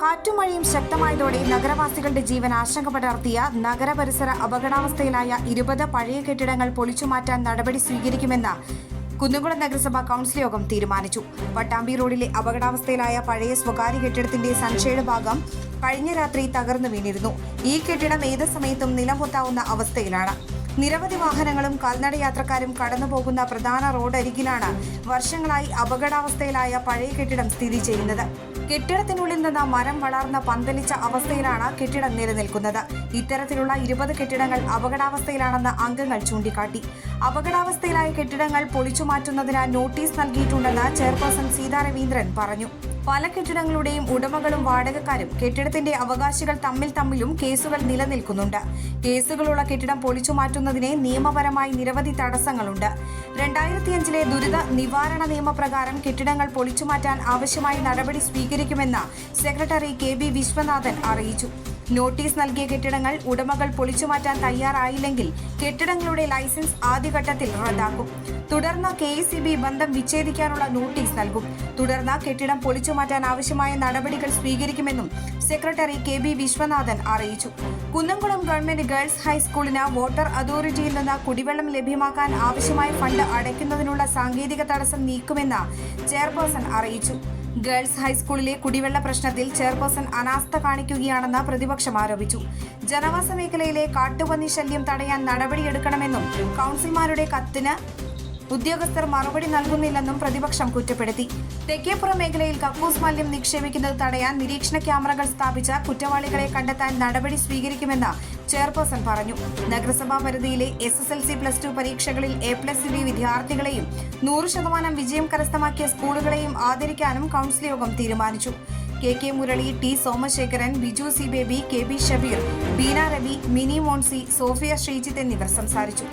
കാറ്റുമഴയും ശക്തമായതോടെ നഗരവാസികളുടെ ജീവൻ ആശങ്ക പടർത്തിയ നഗരപരിസര അപകടാവസ്ഥയിലായ ഇരുപത് പഴയ കെട്ടിടങ്ങൾ പൊളിച്ചുമാറ്റാൻ നടപടി സ്വീകരിക്കുമെന്ന് കുന്നുകുളം നഗരസഭാ കൗൺസിൽ യോഗം തീരുമാനിച്ചു. പട്ടാമ്പി റോഡിലെ അപകടാവസ്ഥയിലായ പഴയ സ്വകാര്യ കെട്ടിടത്തിന്റെ സൺഷെയ്ഡ് ഭാഗം കഴിഞ്ഞ രാത്രി തകർന്നു വീണിരുന്നു. ഈ കെട്ടിടം ഏത് സമയത്തും നിലംപൊത്താവുന്ന അവസ്ഥയിലാണ്. നിരവധി വാഹനങ്ങളും കാൽനട യാത്രക്കാരും കടന്നുപോകുന്ന പ്രധാന റോഡരികിലാണ് വർഷങ്ങളായി അപകടാവസ്ഥയിലായ പഴയ കെട്ടിടം സ്ഥിതി ചെയ്യുന്നത്. കെട്ടിടത്തിനുള്ളിൽ നിന്ന് മരം വളർന്ന പന്തലിച്ച അവസ്ഥയിലാണ് കെട്ടിടം നിലനിൽക്കുന്നത്. ഇത്തരത്തിലുള്ള ഇരുപത് കെട്ടിടങ്ങൾ അപകടാവസ്ഥയിലാണെന്ന് അംഗങ്ങൾ ചൂണ്ടിക്കാട്ടി. അപകടാവസ്ഥയിലായ കെട്ടിടങ്ങൾ പൊളിച്ചു മാറ്റുന്നതിന് നോട്ടീസ് നൽകിയിട്ടുണ്ടെന്ന് ചെയർപേഴ്സൺ സീതാ രവീന്ദ്രൻ പറഞ്ഞു. പല കെട്ടിടങ്ങളുടെയും ഉടമകളും വാടകക്കാരും കെട്ടിടത്തിന്റെ അവകാശികൾ തമ്മിൽ തമ്മിലും കേസുകൾ നിലനിൽക്കുന്നുണ്ട്. കേസുകളുള്ള കെട്ടിടം പൊളിച്ചു മാറ്റുന്നതിനെ നിയമപരമായി നിരവധി തടസ്സങ്ങളുണ്ട്. രണ്ടായിരത്തി അഞ്ചിലെ ദുരിത നിവാരണ നിയമപ്രകാരം കെട്ടിടങ്ങൾ പൊളിച്ചു മാറ്റാൻ ആവശ്യമായ നടപടി സ്വീകരിക്കുമെന്ന് സെക്രട്ടറി കെ ബി വിശ്വനാഥൻ അറിയിച്ചു. നോട്ടീസ് നൽകിയ കെട്ടിടങ്ങൾ ഉടമകൾ പൊളിച്ചുമാറ്റാൻ തയ്യാറായില്ലെങ്കിൽ കെട്ടിടങ്ങളുടെ ലൈസൻസ് ആദ്യഘട്ടത്തിൽ റദ്ദാക്കും. തുടർന്ന് കെ ബന്ധം വിച്ഛേദിക്കാനുള്ള നോട്ടീസ് നൽകും. തുടർന്ന് കെട്ടിടം പൊളിച്ചുമാറ്റാൻ ആവശ്യമായ നടപടികൾ സ്വീകരിക്കുമെന്നും സെക്രട്ടറി കെ ബി വിശ്വനാഥൻ അറിയിച്ചു. കുന്നംകുളം ഗവൺമെന്റ് ഗേൾസ് ഹൈസ്കൂളിന് വാട്ടർ അതോറിറ്റിയിൽ നിന്ന് കുടിവെള്ളം ലഭ്യമാക്കാൻ ആവശ്യമായ ഫണ്ട് അടയ്ക്കുന്നതിനുള്ള സാങ്കേതിക തടസ്സം നീക്കുമെന്ന് ചെയർപേഴ്സൺ അറിയിച്ചു. ഗേൾസ് ഹൈസ്കൂളിലെ കുടിവെള്ള പ്രശ്നത്തിൽ ചെയർപേഴ്സൺ അനാസ്ഥ കാണിക്കുകയാണെന്ന് പ്രതിപക്ഷം ആരോപിച്ചു. ജനവാസ മേഖലയിലെ കാട്ടുപന്നി ശല്യം തടയാൻ നടപടിയെടുക്കണമെന്നും കൗൺസിൽമാരുടെ കത്തിന് ഉദ്യോഗസ്ഥർ മറുപടി നൽകുന്നില്ലെന്നും പ്രതിപക്ഷം കുറ്റപ്പെടുത്തി. തെക്കേപ്പുറം മേഖലയിൽ കക്കൂസ് മാലിന്യം നിക്ഷേപിക്കുന്നത് തടയാൻ നിരീക്ഷണ ക്യാമറകൾ സ്ഥാപിച്ച കുറ്റവാളികളെ കണ്ടെത്താൻ നടപടി സ്വീകരിക്കുമെന്ന് ചെയർപേഴ്സൺ പറഞ്ഞു. നഗരസഭാ പരിധിയിലെ S S L C plus two പരീക്ഷകളിൽ എ പ്ലസ് ബി വിദ്യാർത്ഥികളെയും നൂറ് ശതമാനം വിജയം കരസ്ഥമാക്കിയ സ്കൂളുകളെയും ആദരിക്കാനും കൗൺസിൽ യോഗം തീരുമാനിച്ചു. K K Murali T Somasekharan Biju C Baby K B Shabeer Beena Ravi Mini Moncy Sophia Sreejith എന്നിവർ സംസാരിച്ചു.